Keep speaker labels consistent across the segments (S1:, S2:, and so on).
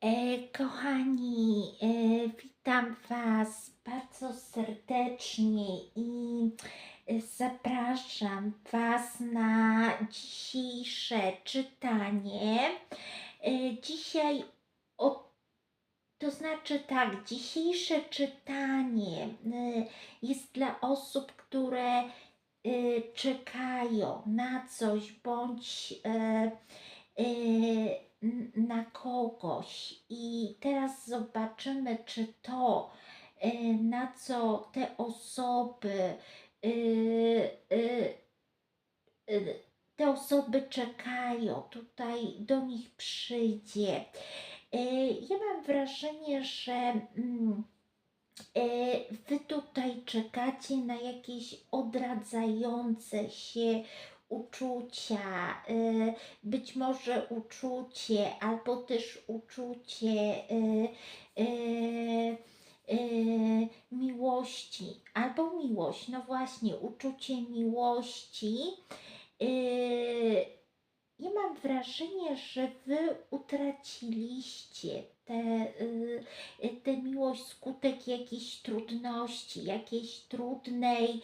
S1: E, kochani, e, witam Was bardzo serdecznie i e, zapraszam Was na dzisiejsze czytanie. Dzisiaj, o, to znaczy tak, dzisiejsze czytanie jest dla osób, które czekają na coś bądź na kogoś. I teraz zobaczymy, czy to, e, na co te osoby, e, e, te osoby czekają, tutaj do nich przyjdzie. Ja mam wrażenie, że mm, Wy tutaj czekacie na jakieś odradzające się uczucia, e, być może uczucie, albo też uczucie e, e, miłości, albo miłość, no właśnie, uczucie miłości. Ja mam wrażenie, że wy utraciliście tę y, y, tę miłość skutek jakiejś trudności, jakiejś trudnej y,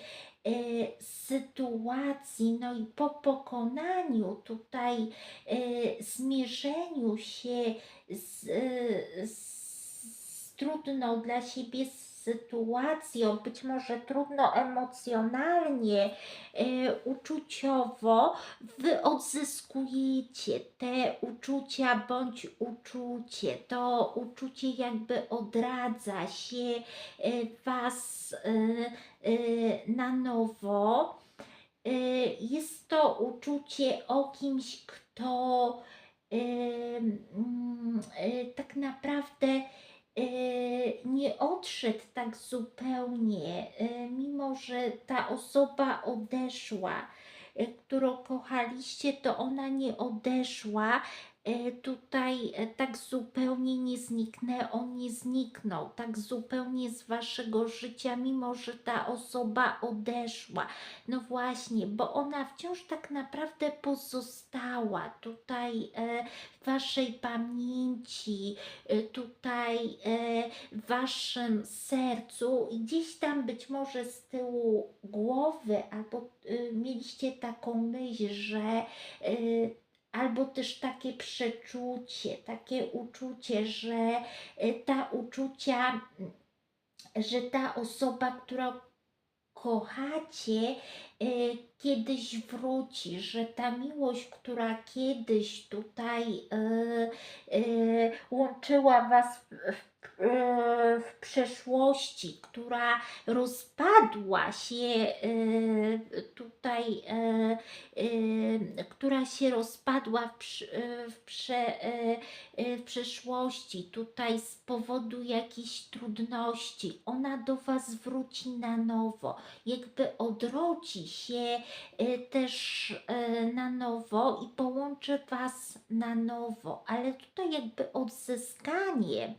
S1: sytuacji, no i po pokonaniu tutaj, y, zmierzeniu się z, y, z trudną dla siebie sytuacją, być może trudno emocjonalnie, y, uczuciowo, wy odzyskujecie te uczucia bądź uczucie. To uczucie jakby odradza się y, was y, na nowo. Jest to uczucie o kimś, kto mm, tak naprawdę nie odszedł tak zupełnie, y, mimo że ta osoba odeszła, y, którą kochaliście, to ona nie odeszła. Y, Tutaj y, tak zupełnie nie zniknę, on nie zniknął, tak zupełnie z waszego życia, mimo że ta osoba odeszła. No właśnie, bo ona wciąż tak naprawdę pozostała tutaj e, w waszej pamięci, e, tutaj e, w waszym sercu i gdzieś tam być może z tyłu głowy, albo e, mieliście taką myśl, że e, albo też takie przeczucie, takie uczucie, że e, ta uczucia, że ta osoba, którą kochacie, e, kiedyś wróci, że ta miłość, która kiedyś tutaj e, łączyła Was w, w, e, w przeszłości, która rozpadła się e, tutaj, e, która się rozpadła w, w, prze, w przeszłości, tutaj z powodu jakichś trudności, ona do Was wróci na nowo, jakby odrodzi się też na nowo i połączy Was na nowo, ale tutaj jakby odzyskanie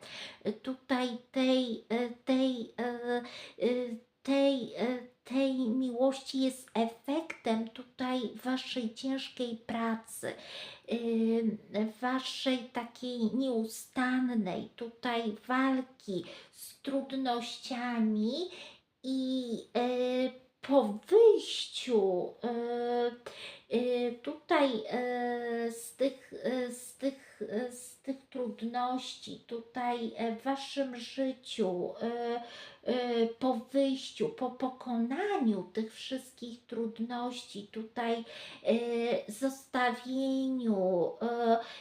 S1: tutaj tej, e, tej, e, e, tej, tej miłości jest efektem tutaj Waszej ciężkiej pracy, Waszej takiej nieustannej tutaj walki z trudnościami i po wyjściu tutaj z tych, z tych, e, z tych trudności, tutaj e, w Waszym życiu, e, po wyjściu, po pokonaniu tych wszystkich trudności, tutaj zostawieniu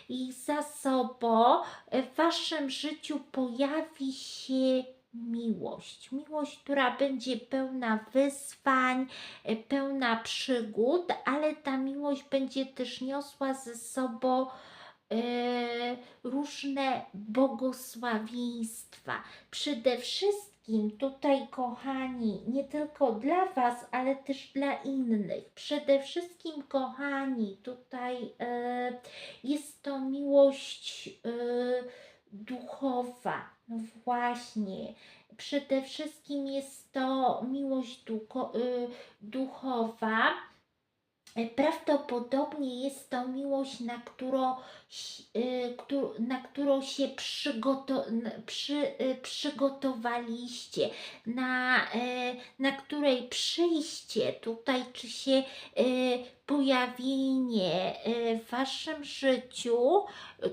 S1: ich za sobą, w Waszym życiu pojawi się miłość. Miłość, która będzie pełna wyzwań, pełna przygód, ale ta miłość będzie też niosła ze sobą różne błogosławieństwa. Przede wszystkim tutaj, kochani, nie tylko dla Was, ale też dla innych. Przede wszystkim, kochani, tutaj e, jest to miłość e, duchowa. No właśnie. Przede wszystkim jest to miłość ducho, duchowa. E, Prawdopodobnie jest to miłość, na którą któ- na którą się przygoto- przy, y, przygotowaliście, na, e, na której przyjście tutaj, czy się e, pojawienie e, w waszym życiu,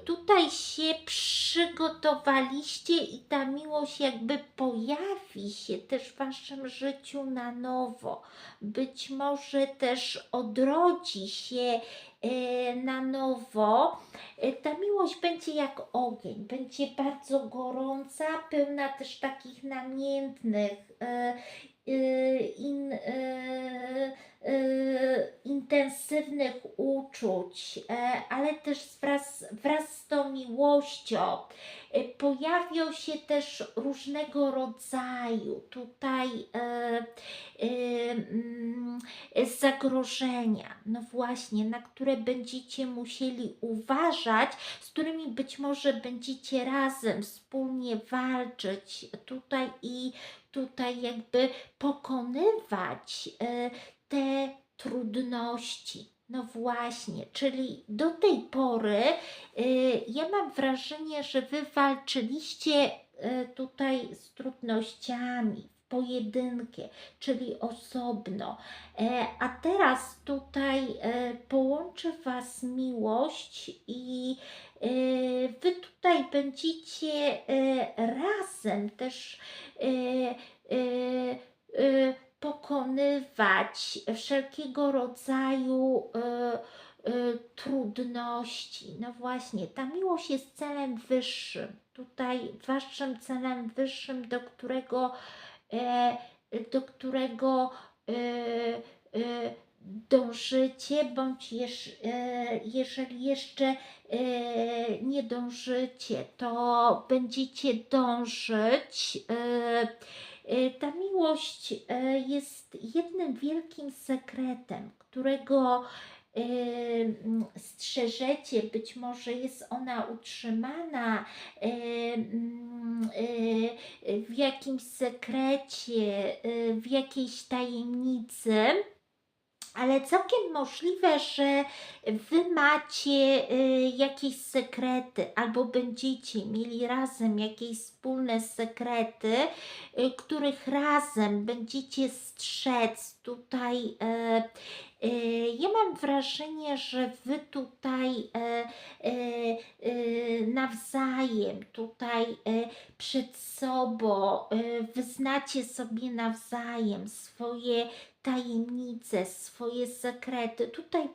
S1: tutaj się przygotowaliście i ta miłość jakby pojawi się też w waszym życiu na nowo. Być może też odrodzi się e, na nowo. E, Ta miłość będzie jak ogień, będzie bardzo gorąca, pełna też takich namiętnych, in, e, intensywnych uczuć, e, ale też wraz, wraz z tą miłością e, pojawią się też różnego rodzaju tutaj e, mm, zagrożenia, no właśnie, na które będziecie musieli uważać, z którymi być może będziecie razem wspólnie walczyć tutaj i tutaj jakby pokonywać te trudności. No właśnie, czyli do tej pory y, ja mam wrażenie, że wy walczyliście y, tutaj z trudnościami w pojedynkę, czyli osobno. E, A teraz tutaj e, połączy Was miłość i e, Wy tutaj będziecie razem też pokonywać wszelkiego rodzaju e, e, trudności. No właśnie, ta miłość jest celem wyższym. Tutaj waszym celem wyższym, do którego, e, do którego dążycie, bądź jeż, jeżeli jeszcze nie dążycie, to będziecie dążyć. Ta miłość e, jest jednym wielkim sekretem, którego e, strzeżecie, być może jest ona utrzymana e, e, w jakimś sekrecie, e, w jakiejś tajemnicy. Ale całkiem możliwe, że wy macie y, jakieś sekrety, albo będziecie mieli razem jakieś wspólne sekrety, y, których razem będziecie strzec tutaj. y, y, ja mam wrażenie, że wy tutaj y, nawzajem, tutaj przed sobą wyznacie sobie nawzajem swoje tajemnice, swoje sekrety. Tutaj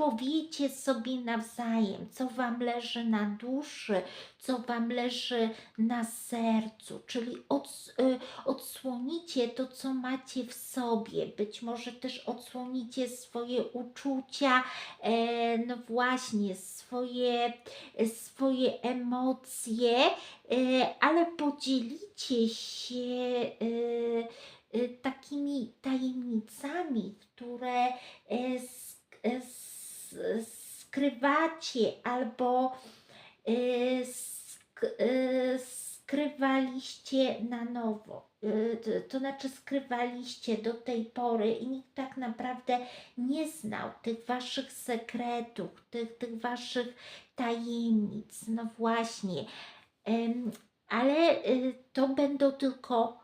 S1: powiecie sobie nawzajem, co Wam leży na duszy, co Wam leży na sercu, czyli ods- y, odsłonicie to, co macie w sobie. Być może też odsłonicie swoje uczucia, e, no właśnie, swoje, swoje emocje, e, ale podzielicie się. E, takimi tajemnicami, które y, y, skrywacie albo y, sk- y, skrywaliście na nowo. Y, To, znaczy skrywaliście do tej pory i nikt tak naprawdę nie znał tych waszych sekretów, tych, tych waszych tajemnic. No właśnie. Ale y, to będą tylko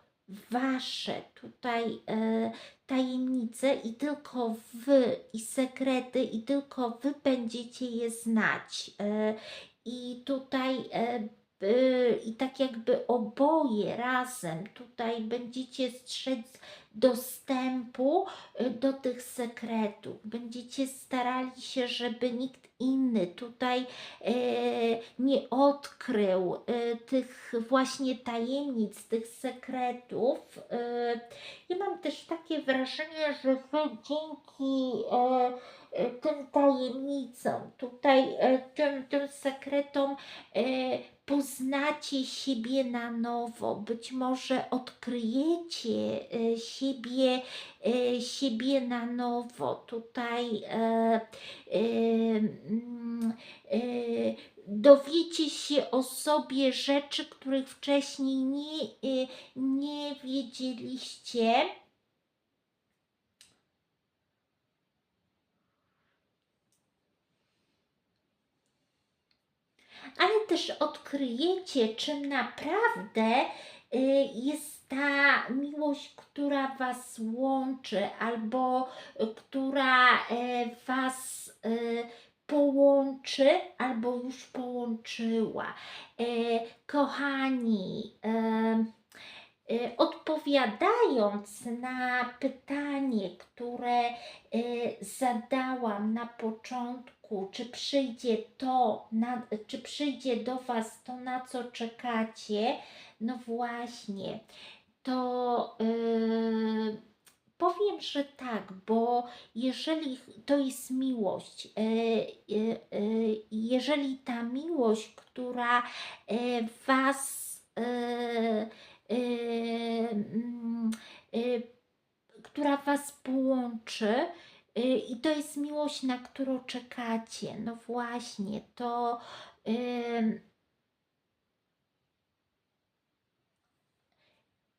S1: wasze tutaj e, tajemnice i tylko wy i sekrety i tylko wy będziecie je znać. E, I tutaj e, i tak jakby oboje razem tutaj będziecie strzec dostępu e, do tych sekretów. Będziecie starali się, żeby nikt inny tutaj e, nie odkrył tych właśnie tajemnic, tych sekretów. Ja mam też takie wrażenie, że wy dzięki tym tajemnicom, tutaj tym, tym sekretom poznacie siebie na nowo, być może odkryjecie e, siebie, e, siebie na nowo. Tutaj e, e, mm, e, dowiecie się o sobie rzeczy, których wcześniej nie, e, nie wiedzieliście. Ale też odkryjecie, czym naprawdę y, jest ta miłość, która Was łączy, albo y, która y, Was y, połączy, albo już połączyła. Y, Kochani, y, odpowiadając na pytanie, które zadałam na początku, czy przyjdzie to, czy przyjdzie do Was to, na co czekacie, no właśnie, to y, powiem, że tak, bo jeżeli to jest miłość, y, y, y, jeżeli ta miłość, która Was mm, która Was połączy, i to jest miłość, na którą czekacie. No właśnie, to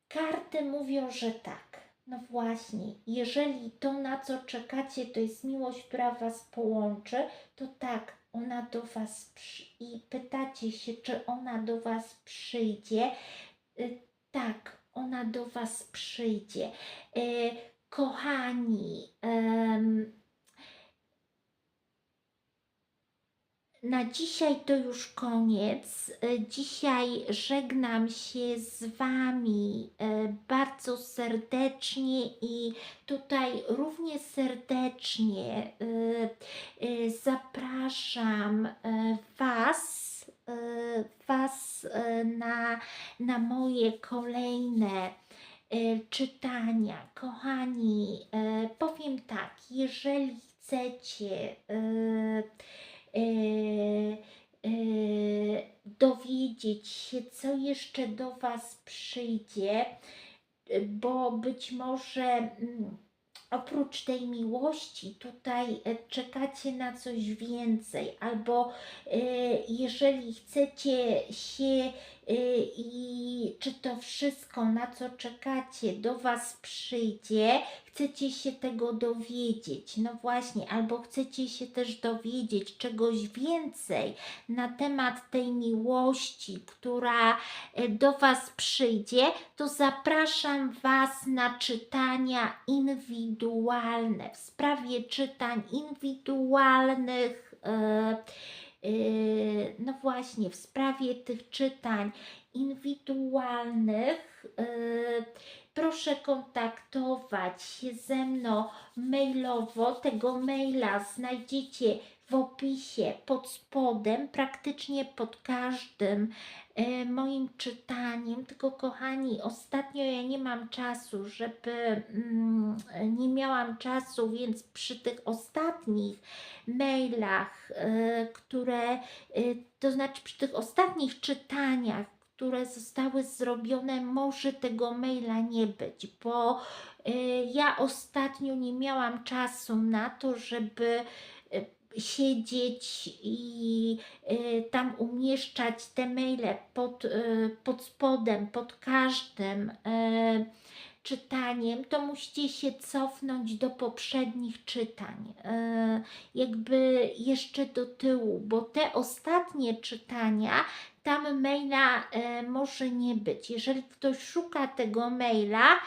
S1: karty mówią, że tak. No właśnie, jeżeli to, na co czekacie, to jest miłość, która Was połączy, to tak, ona do Was przy... i pytacie się, czy ona do Was przyjdzie. Y, Tak, ona do Was przyjdzie. Y, Kochani, na dzisiaj to już koniec. Y, Dzisiaj żegnam się z Wami y, bardzo serdecznie i tutaj równie serdecznie y, zapraszam Was, Was na, na moje kolejne czytania. Kochani, y, powiem tak, jeżeli chcecie y, dowiedzieć się, co jeszcze do Was przyjdzie, bo być może mm, oprócz tej miłości tutaj e, czekacie na coś więcej, albo e, jeżeli chcecie się e, i czy to wszystko, na co czekacie, do Was przyjdzie, chcecie się tego dowiedzieć, no właśnie, albo chcecie się też dowiedzieć czegoś więcej na temat tej miłości, która e, do Was przyjdzie, to zapraszam Was na czytania indywidualne. W sprawie czytań indywidualnych, e, no właśnie, w sprawie tych czytań indywidualnych, e, proszę kontaktować się ze mną mailowo. Tego maila znajdziecie w opisie pod spodem, praktycznie pod każdym e, moim czytaniem. Tylko kochani, ostatnio ja nie mam czasu, żeby mm, nie miałam czasu, więc przy tych ostatnich mailach, e, które, e, to znaczy przy tych ostatnich czytaniach, które zostały zrobione, może tego maila nie być, bo y, ja ostatnio nie miałam czasu na to, żeby y, siedzieć i y, tam umieszczać te maile pod, pod spodem, pod każdym czytaniem, to musicie się cofnąć do poprzednich czytań, y, jakby jeszcze do tyłu, bo te ostatnie czytania tam maila e, może nie być. Jeżeli ktoś szuka tego maila,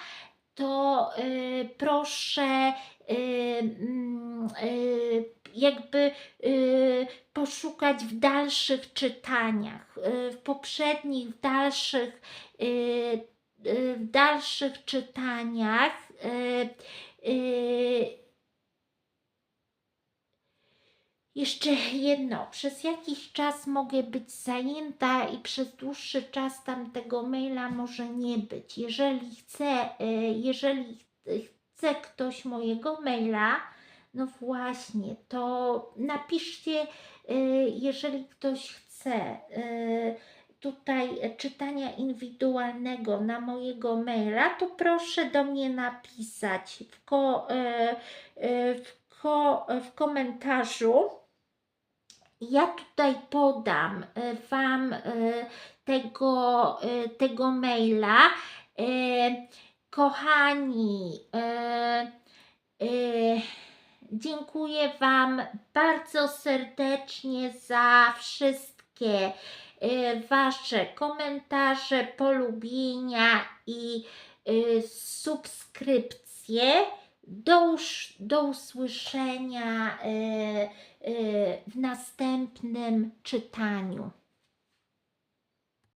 S1: to e, proszę e, mm, e, jakby e, poszukać w dalszych czytaniach, e, w poprzednich, w dalszych, e, e, w dalszych czytaniach. e, e, Jeszcze jedno, przez jakiś czas mogę być zajęta i przez dłuższy czas tam tego maila może nie być. Jeżeli chce, y, jeżeli chce ktoś mojego maila, no właśnie, to napiszcie, y, jeżeli ktoś chce y, tutaj czytania indywidualnego na mojego maila, to proszę do mnie napisać w, ko, w, ko, w komentarzu ja tutaj podam e, Wam e, tego, e, tego maila. Kochani, dziękuję Wam bardzo serdecznie za wszystkie Wasze komentarze, polubienia i y, subskrypcje. Do, do usłyszenia y, w następnym czytaniu.